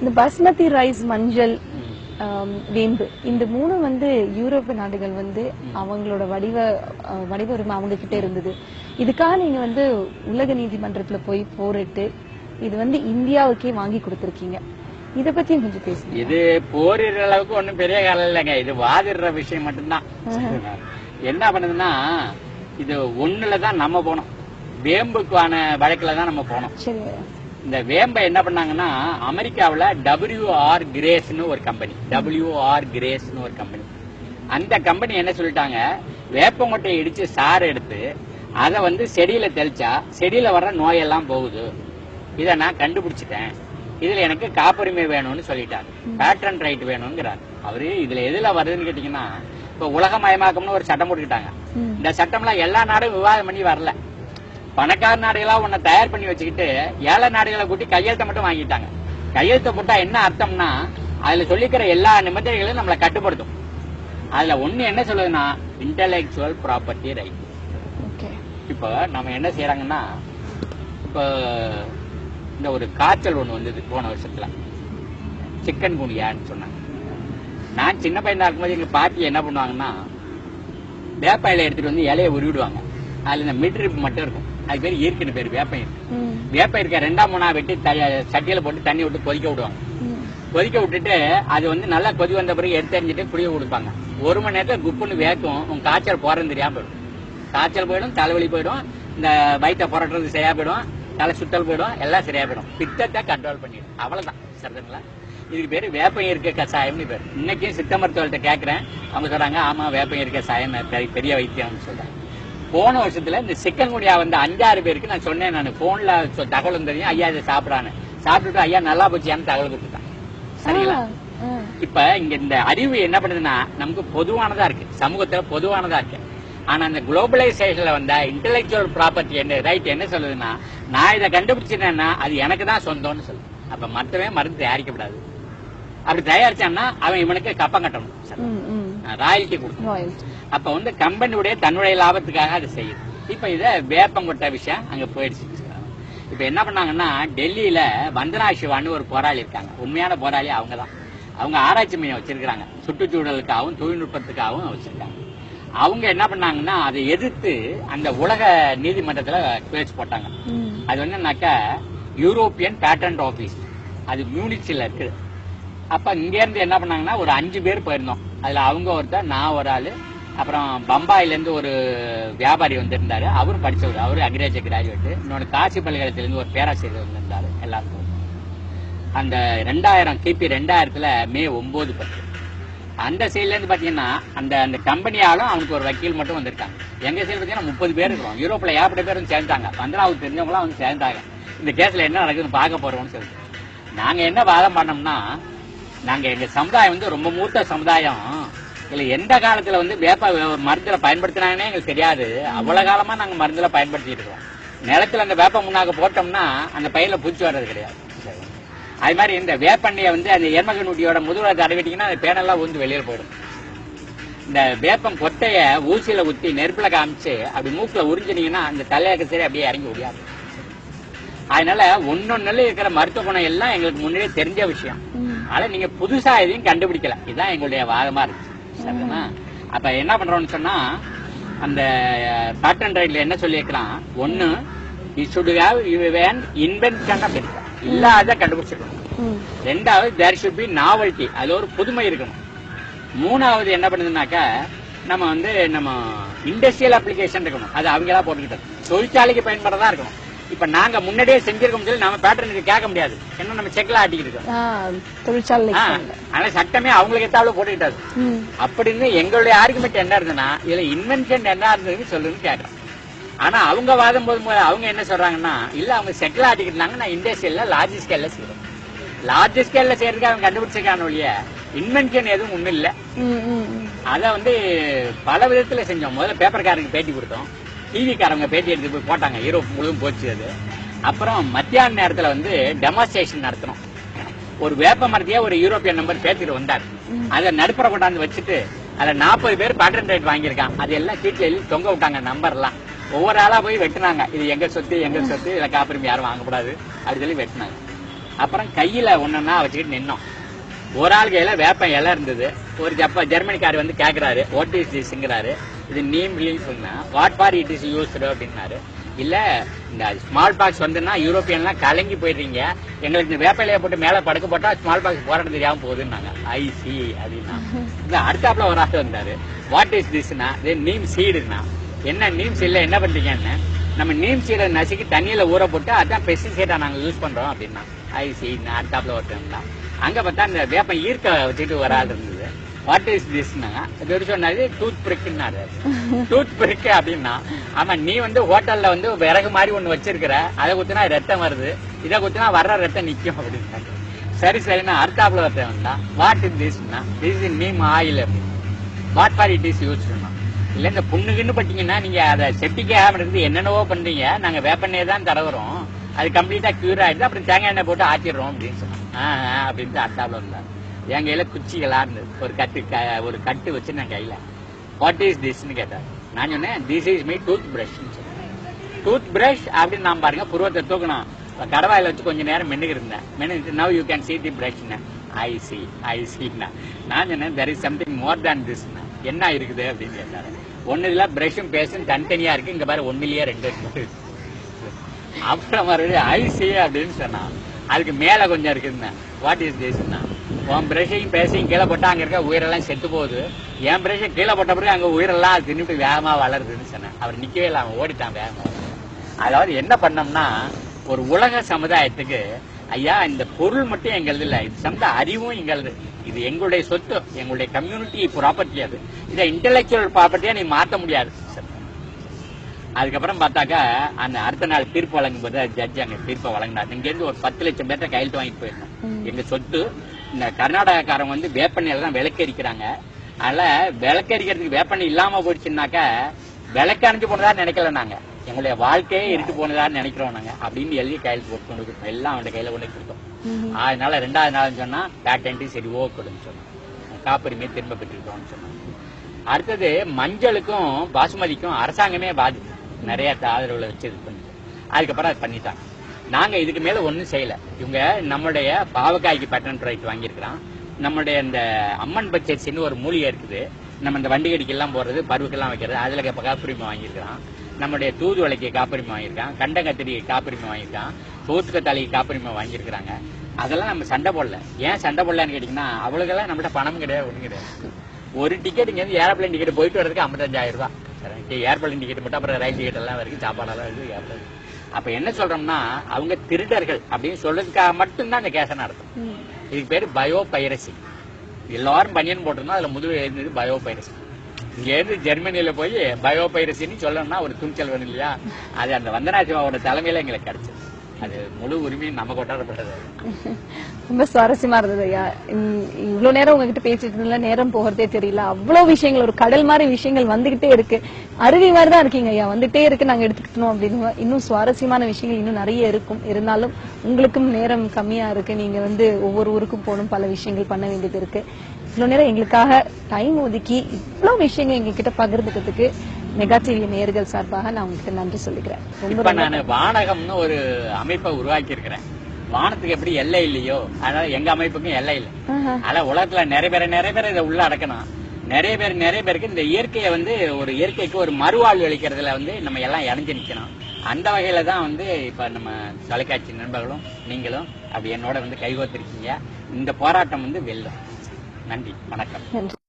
இந்த பாஸ்மதி ரைஸ் மஞ்சள் வேம்பு இந்த மூணு வந்து யூரோப்பிய நாடுகள் வந்து அவங்களோட வடிவ அஹ், வடிவ உரிமை அவங்க கிட்ட இருந்தது. இதுக்காக நீங்க வந்து உலக நீதிமன்றத்துல போய் போரிட்டு இது வந்து இந்தியாவுக்கே வாங்கி கொடுத்திருக்கீங்க. இத பத்தியும் கொஞ்சம் பேசுங்க. இது போரிடுற அளவுக்கு ஒண்ணும் பெரிய காலம் இல்லைங்க. இது வாதிடுற விஷயம் மட்டும்தான். என்ன பண்ணுதுன்னா இது ஒண்ணுல தான் நம்ம போனோம். வேம்புக்கான வழக்குல தான் நம்ம போனோம். சரி. இந்த வேம்பை என்ன பண்ணாங்கன்னா அமெரிக்காவுல WR கிரேஸ்னு ஒரு கம்பெனி WR கிரேஸ்னு ஒரு கம்பெனி அந்த கம்பெனி என்ன சொல்லிட்டாங்க வேப்பங்கொட்டையை இடிச்சு சாறு எடுத்து அதை வந்து செடியில தெளிச்சா செடியில வர்ற நோயெல்லாம் போகுது. இதை நான் கண்டுபிடிச்சிட்டேன். இதுல எனக்கு காப்புரிமை வேணும்னு சொல்லிட்டாங்க பேட்டன் ரைட் வேணுங்கிறார். அவரு இதுல எதுல வருதுன்னு கேட்டீங்கன்னா இப்ப உலகமயமாக்கம்னு ஒரு சட்டம் போட்டுக்கிட்டாங்க. இந்த சட்டம்லாம் எல்லா நாடும் விவாதம் பண்ணி வரல. பணக்கார நாடுகளா உன்னை தயார் பண்ணி வச்சுக்கிட்டு ஏழை நாடுகளை கூட்டி கையெழுத்த மட்டும் வாங்கிட்டாங்க. கையெழுத்த போட்டா என்ன அர்த்தம்னா அதுல சொல்லிக்கிற எல்லா நிபந்தனைகளையும் நம்மளை கட்டுப்படுத்தும். அதுல ஒண்ணு என்ன சொல்லுதுன்னா இன்டலெக்சுவல் ப்ராப்பர்ட்டி ரைட் ஓகே இப்போ நம்ம என்ன செய்யறாங்கன்னா இப்போ இந்த ஒரு காய்ச்சல் ஒண்ணு வந்தது போன வருஷத்துல. சிக்கன் குனியான்னு சொன்னாங்க. நான் சின்ன பையனா இருக்கும்போது எங்க பாட்டி என்ன பண்ணுவாங்கன்னா வேப்ப இலையை எடுத்துட்டு வந்து இலையை உருவிடுவாங்க. அதுல இந்த மிட்ரிப் மட்டும் இருக்கும். அது பேர் ஈர்க்குன்னு பேர் வேப்பம் இருக்கு ம். வேப்ப இருக்க ரெண்டாம் மூணா வெட்டி சட்டியில போட்டு தண்ணி விட்டு கொதிக்க விடுவாங்க. கொதிக்க விட்டுட்டு அது வந்து நல்லா கொதி வந்த பிறகு எடுத்து எறிஞ்சிட்டு குடிய கொடுப்பாங்க. ஒரு மணி நேரத்துல குப்புன்னு வேக்கும். உங்க காய்ச்சல் போறதுன்னு தெரியாம போயிடும். காய்ச்சல் போயிடும் தலைவலி போயிடும் இந்த வயிற்ற புரட்டுறது சரியா போயிடும் தலை சுத்தல் போயிடும் எல்லாம் சரியா போயிடும். பித்தத்தை கண்ட்ரோல் பண்ணிடும். அவ்வளவுதான். சரிங்களா? இதுக்கு பேரு வேப்பம் இருக்க கஷாயம்னு பேர். இன்னைக்கும் சித்த மருத்துவர்கிட்ட கேக்குறேன். அவங்க சொல்றாங்க ஆமா வேப்பம் இருக்க பெரிய- பெரிய வைத்தியம்னு சொல்றாங்க. போன வருஷத்துல இந்த சிக்கன் குடியா வந்து அஞ்சாறு பேருக்கு நான் சொன்னேன் நான். போன்ல தகவல் தெரியும். ஐயா இதை சாப்பிடான்னு சாப்பிட்டுட்டு ஐயா நல்லா போச்சியான்னு தகவல் கொடுத்துட்டான் சரிங்களா? இப்ப இங்க இந்த அறிவு என்ன பண்ணுதுன்னா நமக்கு பொதுவானதா இருக்கு. சமூகத்துல பொதுவானதா இருக்கு. ஆனா இந்த குளோபலைசேஷன்ல வந்த இன்டெலெக்சுவல் ப்ராப்பர்ட்டி என்ன ரைட் என்ன சொல்லுதுன்னா நான் இதை கண்டுபிடிச்சிட்டேன்னா அது எனக்கு தான் சொந்தம்னு சொல்லுது. அப்ப மற்றவன் மருந்து தயாரிக்கப்படாது. அப்படி தயாரிச்சான்னா அவன் இவனுக்கு கப்பம் கட்டணும். ராயல்ட்டி கொடுக்கணும். அப்ப வந்து கம்பெனியுடைய தன்னுடைய லாபத்துக்காக அது செய்யுது. இப்ப இத வேப்பங்கொட்ட விஷயம் அங்க போயிடுச்சு. இப்ப என்ன பண்ணாங்கன்னா டெல்லியில வந்தனா சிவான்னு ஒரு போராளி இருக்காங்க. உண்மையான போராளி அவங்க தான் அவங்க ஆராய்ச்சி மையம் வச்சிருக்காங்க சுற்றுச்சூழலுக்காகவும் தொழில்நுட்பத்துக்காகவும் வச்சிருக்காங்க. அவங்க என்ன பண்ணாங்கன்னா அதை எதிர்த்து அந்த உலக நீதிமன்றத்துல கேஸ் போட்டாங்க. அது என்னன்னாக்கா யூரோப்பியன் பேட்டன்ட் ஆபீஸ். அது மியூனிச்சில் இருக்குது அப்ப இங்க இருந்து என்ன பண்ணாங்கன்னா ஒரு அஞ்சு பேர் போயிருந்தோம். அதுல அவங்க ஒருத்தர் நான் ஒரு ஆளு அப்புறம் பம்பாயிலேருந்து ஒரு வியாபாரி வந்திருந்தார். அவரும் படித்தவர் அவர் அக்ரிகல்ச்சர் கிராஜுவேட் இன்னொன்று காசி பல்கலைக்கழகத்துலேருந்து ஒரு பேராசிரியர் வந்திருந்தார் எல்லாருக்கும். அந்த ரெண்டாயிரம் கிபி ரெண்டாயிரத்தில் மே ஒம்பது பத்து. அந்த சைட்லேருந்து பார்த்தீங்கன்னா அந்த அந்த கம்பெனியாலும் அவனுக்கு ஒரு வக்கீல் மட்டும் வந்திருக்காங்க. எங்கள் சைடு பார்த்தீங்கன்னா முப்பது பேர் இருக்கிறோம். யூரோப்பில் ஏகப்பட்ட பேர் வந்து சேர்ந்தாங்க வந்தனாவுக்கு தெரிஞ்சவங்களாம் வந்து சேர்ந்தாங்க இந்த கேஸில் என்ன நடக்குதுன்னு பார்க்க போகிறோம்னு சொல்லி நாங்கள் என்ன வாதம் பண்ணோம்னா நாங்கள் எங்கள் சமுதாயம் வந்து ரொம்ப மூத்த சமுதாயம். இதுல எந்த காலத்துல வந்து வேப்ப மருந்துல பயன்படுத்தினாங்கன்னே எங்களுக்கு தெரியாது. அவ்வளவு காலமா நாங்க மருந்துல பயன்படுத்திட்டு இருக்கோம். நிலத்துல அந்த வேப்ப முன்னாக்க போட்டோம்னா அந்த பயில பூச்சி வர்றது கிடையாது. அது மாதிரி இந்த வேப்பண்ணையை வந்து அந்த எர்மகனூட்டியோட முதுகுல தடவிட்டீங்கன்னா அந்த பேனெல்லாம் வந்து வெளியில போயிடும். இந்த வேப்பம் கொட்டைய ஊசியில ஊத்தி நெருப்புல காமிச்சு அப்படி மூக்குல உறிஞ்சினீங்கன்னா அந்த தலையாக்க சரி அப்படியே இறங்கி முடியாது அதனால ஒன்னொன்னுல இருக்கிற மருத்துவ குணம் எல்லாம் எங்களுக்கு முன்னாடியே தெரிஞ்ச விஷயம். ஆனா நீங்க புதுசா எதையும் கண்டுபிடிக்கல. இதுதான் எங்களுடைய வாதமா இருக்கு. சரிங்களா அப்ப என்ன பண்றோம்னு சொன்னா அந்த பேட்டன் ரைட்ல என்ன சொல்லியிருக்கிறான்? ஒண்ணு it should have been invention இருக்கு இல்லாத கண்டுபிடிச்சிருக்கணும். ரெண்டாவது தேர் ஷுட் பி நாவல்ட்டி அது ஒரு புதுமை இருக்கணும். மூணாவது என்ன பண்ணுதுனாக்கா நம்ம வந்து நம்ம இண்டஸ்ட்ரியல் அப்ளிகேஷன் இருக்கணும். அது அவங்களா போட்டுக்கிட்டது. தொழிற்சாலைக்கு பயன்படுறதா இருக்கணும். இப்ப நாங்க முன்னாடியே செஞ்சிருக்கோம் சொல்லி நம்ம பேட்டர்னுக்கு கேட்க முடியாது. என்ன நம்ம செக்ல ஆட்டிக்கிட்டு இருக்கோம். தொழிற்சாலை ஆனா சட்டமே அவங்களுக்கு எத்தாலும் போட்டுக்கிட்டாது அப்படின்னு எங்களுடைய ஆர்குமெண்ட் என்ன இருந்ததுன்னா இதுல இன்வென்ஷன் என்ன இருந்ததுன்னு சொல்லுன்னு கேட்கறோம் ஆனா அவங்க வாதம் போது அவங்க என்ன சொல்றாங்கன்னா இல்ல அவங்க செட்டில் ஆட்டிக்கிட்டாங்க நான் இண்டஸ்ட்ரியல்ல லார்ஜ் ஸ்கேல்ல செய்யறோம் லார்ஜ் ஸ்கேல்ல செய்யறதுக்கு அவங்க கண்டுபிடிச்சிருக்கான ஒழிய இன்வென்ஷன் எதுவும் ஒண்ணும் இல்ல. அத வந்து பல விதத்துல செஞ்சோம். முதல்ல பேப்பர்காரங்க பேட்டி கொடுத்தோம். டிவிக்காரங்க பேட்டி எடுத்து போய் போட்டாங்க. யூரோப் முழுவதும் போச்சு அது. அப்புறம் மத்தியான நேரத்துல வந்து டெமான்ஸ்ட்ரேஷன் நடத்தினோம் ஒரு வேப்ப மரத்தையே ஒரு யூரோப்பியன் நம்பர் பேத்திட்டு வந்தார். அதை நடுப்புற கொண்டாந்து வச்சுட்டு அதுல நாற்பது பேர் பேட்டன் ரேட் வாங்கியிருக்கான். அது எல்லாம் எழுதி தொங்க விட்டாங்க நம்பர் எல்லாம். ஒவ்வொரு ஆளா போய் வெட்டினாங்க. இது எங்க சொத்து எங்க சொத்து இதுல காப்புரிமை யாரும் வாங்கக்கூடாது. அப்படி சொல்லி வெட்டினாங்க. அப்புறம் கையில ஒன்னொன்னா வச்சுக்கிட்டு நின்னோம். ஒரு ஆள் கையில வேப்ப இலை இருந்தது. ஒரு ஜப்ப ஜெர்மனிக்காரர் வந்து கேட்கிறாரு வாட் இஸ் திஸ்ங்கிறாரு இது நீம் சொன்னா what for it is used அப்படின்னாரு. இல்ல இந்த ஸ்மால் பாக்ஸ் வந்துன்னா யூரோப்பியன்லாம் கலங்கி போயிடுறீங்க. எங்களுக்கு இந்த வேப்ப இலையை போட்டு மேல படுக்க போட்டா ஸ்மால் பாக்ஸ் போராட தெரியாம போகுதுன்னாங்க. ஐசி அப்படின்னா. இந்த அடுத்தாப்புல ஒரு ஆள் வந்தாரு. வாட் இஸ் திஸ்னா இது நீம் சீடுனா என்ன நீம் சீட்ல என்ன பண்றீங்கன்னு நம்ம நீம் சீடை நசுக்கி தண்ணியில ஊற போட்டு அதான் பெஸ்டிசைடா நாங்க யூஸ் பண்றோம் அப்படின்னா. ஐசி சி அடுத்தாப்புல ஒருத்தன் தான் அங்க பார்த்தா இந்த வேப்பம் ஈர்க்க வச்சுட்டு ஒரு ஆள் இருந்தது. வாட் இஸ் திஸ்னாங்க இது சொன்னாரு டூத் பிரிக்குன்னாரு டூத் பிரிக்கு அப்படின்னா ஆமா நீ வந்து ஹோட்டல்ல வந்து விறகு மாதிரி ஒண்ணு வச்சிருக்கிற அதை குத்தினா ரத்தம் வருது. இதை குத்தினா வர்ற ரத்தம் நிக்கும் அப்படின்னாரு. சரி சரிண்ணா அடுத்தாப்புல ஒருத்தன் வந்தா வாட் இஸ் திஸ்னா திஸ் இஸ் நீம் ஆயில் அப்படின்னு. What for it is use இல்ல இந்த புண்ணுக்குன்னு பட்டீங்கன்னா நீங்க அதை செப்டிக் ஆகாம என்னென்னவோ பண்றீங்க. நாங்க வேப்பெண்ணே தான் தடவுறோம். அது கம்ப்ளீட்டா கியூர் ஆயிடுது. அப்புறம் தேங்காய் எண்ணெய் போட்டு ஆச்சிடுறோம் அப்படின்னு சொன்னாங்க. அப்படின்ட்டு ஆஹ் அப்படின்னு என் கையில குச்சிகளா இருந்தது ஒரு கட்டு க- ஒரு கட்டு வச்சு நான் கையில. வாட் இஸ் திஸ்னு கேட்டார் நான் சொன்னேன் this is my tooth brush tooth brush அப்படின்னு நான் பாருங்க புருவத்தை தூக்கணும் கடவாயில் வச்சு கொஞ்ச நேரம் மென்னுக்கு இருந்தேன். மென்னு now you can see the fresh icy ஐசின்னா நான் சொன்னேன் there is something more than this என்ன இருக்குது அப்படின்னு கேட்டாரு. ஒன்று இதுல பிரஷும் பேசும் தனித்தனியா இருக்கு. இங்க பாரு ஒன்றுலையே ரெண்டு இருக்கு. அப்புறம் மறுபடியும் ஐசி அப்படின்னு சொன்னான். அதுக்கு மேல கொஞ்சம் இருக்குதுண்ணா. வாட் இஸ் திஸ்னா உன் பிரஷையும் பேசையும் கீழே போட்டா அங்க இருக்க உயிரெல்லாம் செத்து போகுது. என் பிரஷை கீழே போட்ட பிறகு அங்க உயிரெல்லாம் தின்னுட்டு வேகமா வளருதுன்னு சொன்னேன். அவர் நிக்கவே இல்லை அவன் ஓடிட்டான் வேகமா. அதாவது என்ன பண்ணோம்னா ஒரு உலக சமுதாயத்துக்கு ஐயா இந்த பொருள் மட்டும் எங்களது இல்ல இது சந்த அறிவும் எங்களது. இது எங்களுடைய சொத்து எங்களுடைய கம்யூனிட்டி ப்ராப்பர்ட்டி அது. இதை இன்டெலெக்சுவல் ப்ராப்பர்ட்டியா நீ மாத்த முடியாது. அதுக்கப்புறம் பார்த்தாக்கா அந்த அடுத்த நாள் தீர்ப்பு வழங்கும் போது ஜட்ஜ் அங்க தீர்ப்பை வழங்கினார். இங்க இருந்து ஒரு பத்து லட்சம் பேர்த்த கையெழுத்து வாங்கிட்டு போயிருந்தோம். எங்க சொத்து இந்த கர்நாடகாக்காரங்க வந்து வேப்பெண்ணெயில தான் விளக்கரிக்கிறாங்க. அதனால விளக்கரிக்கிறதுக்கு வேப்பெண்ணெய் இல்லாம போயிடுச்சுன்னாக்கா விளக்கணிஞ்சு போனதா நினைக்கல நாங்க. எங்களுடைய வாழ்க்கையே இருட்டு போனதா நினைக்கிறோம் நாங்க. அப்படின்னு எழுதி கையெழுத்து போட்டு கொண்டு கொடுத்தோம் எல்லாம் அவன் கையில கொண்டு கொடுத்தோம். அதனால ரெண்டாவது நாள் சொன்னா பேட்டன்ட் சரி ஓகேன்னு சொன்னான். காப்புரிமை திரும்ப பெற்றுக்கிட்டோம்னு சொன்னாங்க அடுத்தது மஞ்சளுக்கும் பாசுமதிக்கும் அரசாங்கமே பாதிப்பு. நிறைய ஆதரவுல வச்சு இது பண்ணி அதுக்கப்புறம் அது பண்ணிட்டாங்க. நாங்க இதுக்கு மேல ஒன்றும் செய்யல. இவங்க நம்மளுடைய பாவக்காய்க்கு பேட்டன் ரைட் வாங்கியிருக்கிறோம் நம்மளுடைய இந்த அம்மன் பச்சரிசின்னு ஒரு மூலிகை இருக்குது. நம்ம இந்த வண்டி கடிக்கெல்லாம் போடுறது பருவுக்கெல்லாம் வைக்கிறது அதுல காப்புரிமை வாங்கியிருக்கிறோம் நம்முடைய தூதுவளைக்கு காப்புரிமை வாங்கியிருக்கான். கண்டங்கத்திரி காப்புரிமை வாங்கியிருக்கான். சோத்துக்கத்தாளிக்கு காப்புரிமை வாங்கியிருக்கிறாங்க. அதெல்லாம் நம்ம சண்டை போடல. ஏன் சண்டை போடலன்னு கேட்டீங்கன்னா அவளுக்கெல்லாம் நம்மகிட்ட பணம் கிடையாது ஒன்றும் கிடையாது. ஒரு டிக்கெட் இங்கேருந்து ஏரோப்ளேன் டிக்கெட் போயிட்டு வரதுக்கு ஐம்பத்தஞ்சாயிரம் ரூபாய். ஏர்பிளைன் டிக்கெட் மட்டும் அப்புறம் ரயில் டிக்கெட் எல்லாம் வரைக்கும் சாப்பாடெல்லாம் இருக்கு ஏர்பிளைன் அப்ப என்ன சொல்றோம்னா அவங்க திருடர்கள் அப்படின்னு சொல்றதுக்காக மட்டும்தான் இந்த கேஸை நடத்தும். இதுக்கு பேரு பயோ பைரசி எல்லாரும் பனியன் போட்டிருந்தோம் அதுல முதல் எழுந்தது பயோ பைரசி இங்க இருந்து ஜெர்மனியில போய் பயோ பைரசின்னு சொல்லணும்னா ஒரு துணிச்சல் வேணும் இல்லையா? அது அந்த வந்தனாசிவாவோட தலைமையில எங்களுக்கு கிடைச்சது. அது முழு உரிமையும் நம்ம கொண்டாடப்பட்டது ரொம்ப சுவாரஸ்யமா இருந்தது ஐயா. இவ்வளவு நேரம் உங்ககிட்ட பேசிட்டு இருந்ததுல நேரம் போகிறதே தெரியல. அவ்வளவு விஷயங்கள் ஒரு கடல் மாதிரி விஷயங்கள் வந்துகிட்டே இருக்கு. அருவி மாதிரி தான் இருக்கீங்க ஐயா. வந்துட்டே இருக்கு நாங்க எடுத்துக்கிட்டோம் அப்படின்னு. இன்னும் சுவாரஸ்யமான விஷயங்கள் இன்னும் நிறைய இருக்கும். இருந்தாலும் உங்களுக்கும் நேரம் கம்மியா இருக்கு. நீங்க வந்து ஒவ்வொரு ஊருக்கும் போகணும் பல விஷயங்கள் பண்ண வேண்டியது இருக்கு. இவ்வளவு நேரம் எங்களுக்காக டைம் ஒதுக்கி இவ்வளவு விஷயங்கள் எங்ககிட்ட பகிர்ந்துக்கிறதுக்கு மெகா டிவி நேயர்கள் சார்பாக நான் உங்ககிட்ட நன்றி சொல்லிக்கிறேன். ரொம்ப நான் வானகம்னு ஒரு அமைப்பை உருவாக்கி இருக்கிறேன் வானத்துக்கு எப்படி எல்லை இல்லையோ அதனால எங்க அமைப்புக்கும் எல்லை இல்லை. ஆனா உலகத்துல நிறைய பேர் நிறைய பேர் இதை உள்ள அடக்கணும். நிறைய பேர் நிறைய பேருக்கு இந்த இயற்கையை வந்து ஒரு இயற்கைக்கு ஒரு மறுவாழ்வு அளிக்கிறதுல வந்து நம்ம எல்லாம் இணைஞ்சு நிக்கணும். அந்த வகையில தான் வந்து இப்ப நம்ம தொலைக்காட்சி நண்பர்களும் நீங்களும் அப்படி என்னோட வந்து கைகோத்திருக்கீங்க இந்த போராட்டம் வந்து வெல்லும். நன்றி. வணக்கம்.